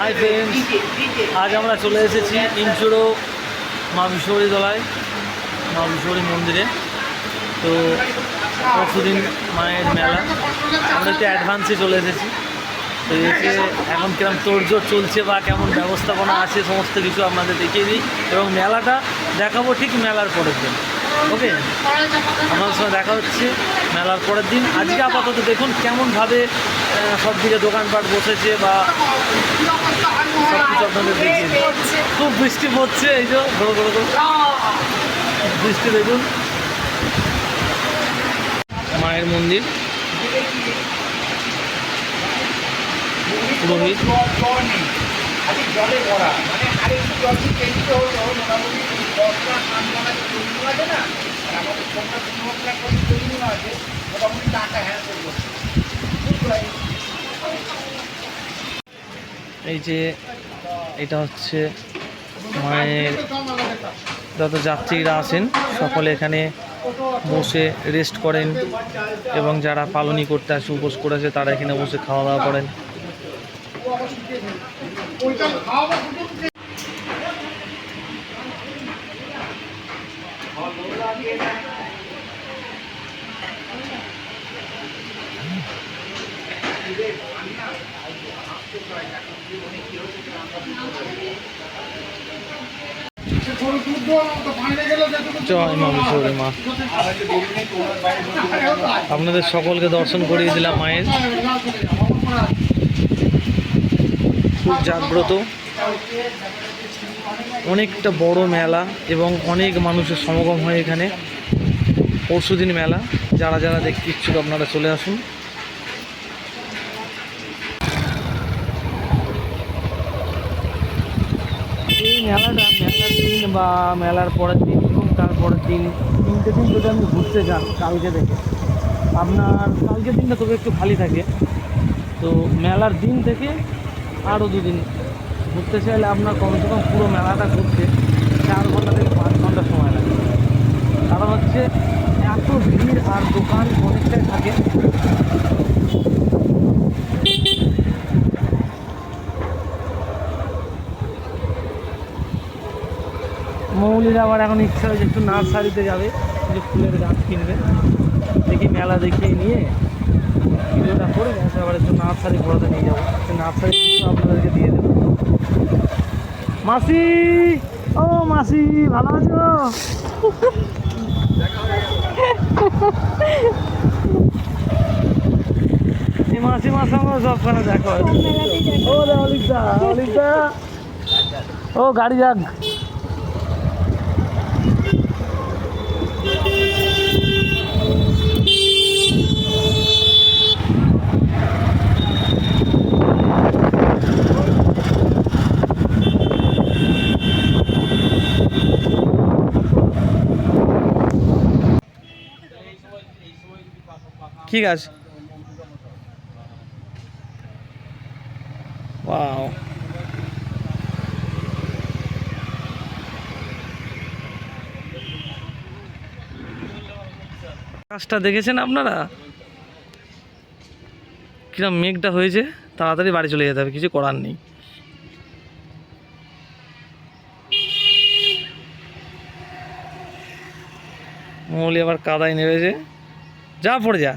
Hi friends আজ আমরা চলে এসেছি ইনচুরো মা বিশ্বরী দলায় মা বিশ্বরী মন্দিরে। তো পরশুদিন মায়ের মেলা। আমরা একটু অ্যাডভান্সে চলে এসেছি। তো এসে এখন কিরম তোড়জোড় চলছে বা কেমন ব্যবস্থাপনা আছে, সমস্ত কিছু আপনাদের দেখিয়ে দিই। এবং মেলাটা দেখাবো ঠিক মেলার পরের দিন। ওকে, আমার সঙ্গে দেখা হচ্ছে, মেলার পরের দিন। আজকে আপাতত দেখুন কেমনভাবে সব দিকে দোকানপাট বসেছে বা সব কিছু আপনাদের দেখিয়ে খুব বৃষ্টি পড়ছে, এই যে ধরো ধরো। বৃষ্টি দেখুন। মায়ের মন্দির। পুরোহিত। জলে ভরা। মানে আরেকটু জল দিতে একটু হলো, মোটামুটি দশটা সামনে তৈরি আছে না। আর আমাদের তোমরা পনেরোটা করে তৈরি আছে, মোটামুটি টাকা হ্যাঁ করব। এই যে এটা হচ্ছে মায়ের যত যাত্রীরা আসেন সকলে এখানে বসে রেস্ট করেন এবং যারা পালনি করতে আসে, উপোস করেছে তারা এখানে বসে খাওয়া দাওয়া করেন। মা। আপনাদের সকলকে দর্শন করিয়ে দিলাম মায়ের। জাগ্রত। অনেকটা বড় মেলা এবং অনেক মানুষের সমাগম হয় এখানে। পরশুদিন মেলা। যারা যারা দেখতে ইচ্ছুক আপনারা চলে আসুন। এই মেলাটা মেলার দিন বা মেলার পরের দিন এবং তারপরের দিন তিনটে দিন যদি আপনি ঘুরতে যান কালকে থেকে, আপনার কালকের দিনটা তবে একটু খালি থাকে। তো মেলার দিন থেকে আরও দুদিন। ঘুরতে চাইলে আপনার কমসে কম পুরো মেলাটা ঘুরতে চার ঘণ্টা থেকে পাঁচ ঘণ্টা সময় লাগে। কারণ হচ্ছে, এত ভিড় আর দোকান অনেকটাই থাকে। মৌলির আবার এখন ইচ্ছা হয়েছে একটু নার্সারিতে যাবে। কিছু ফুলের গাছ কিনবে। দেখি মেলা দেখিয়ে নিয়ে ভিডিওটা করে আবার একটু নার্সারি ঘোরাতে নিয়ে যাব। সেই নার্সারি আপনাদেরকে দিয়ে দেবো। মাসি! ও মাসি ভালো আছো? এই মাসিমার সঙ্গে সবখানে দেখা। হয় ও অলিকদা অলিকদা ও গাড়ি যাক। কি গাছ ওয়াও গাছটা দেখেছেন আপনারা? কিরম মেঘটা হয়েছে, তাড়াতাড়ি বাড়ি চলে যেতে হবে, কিছু করার নেই। মৌলি আবার কাদায় নেমেছে যা পড়ে যা।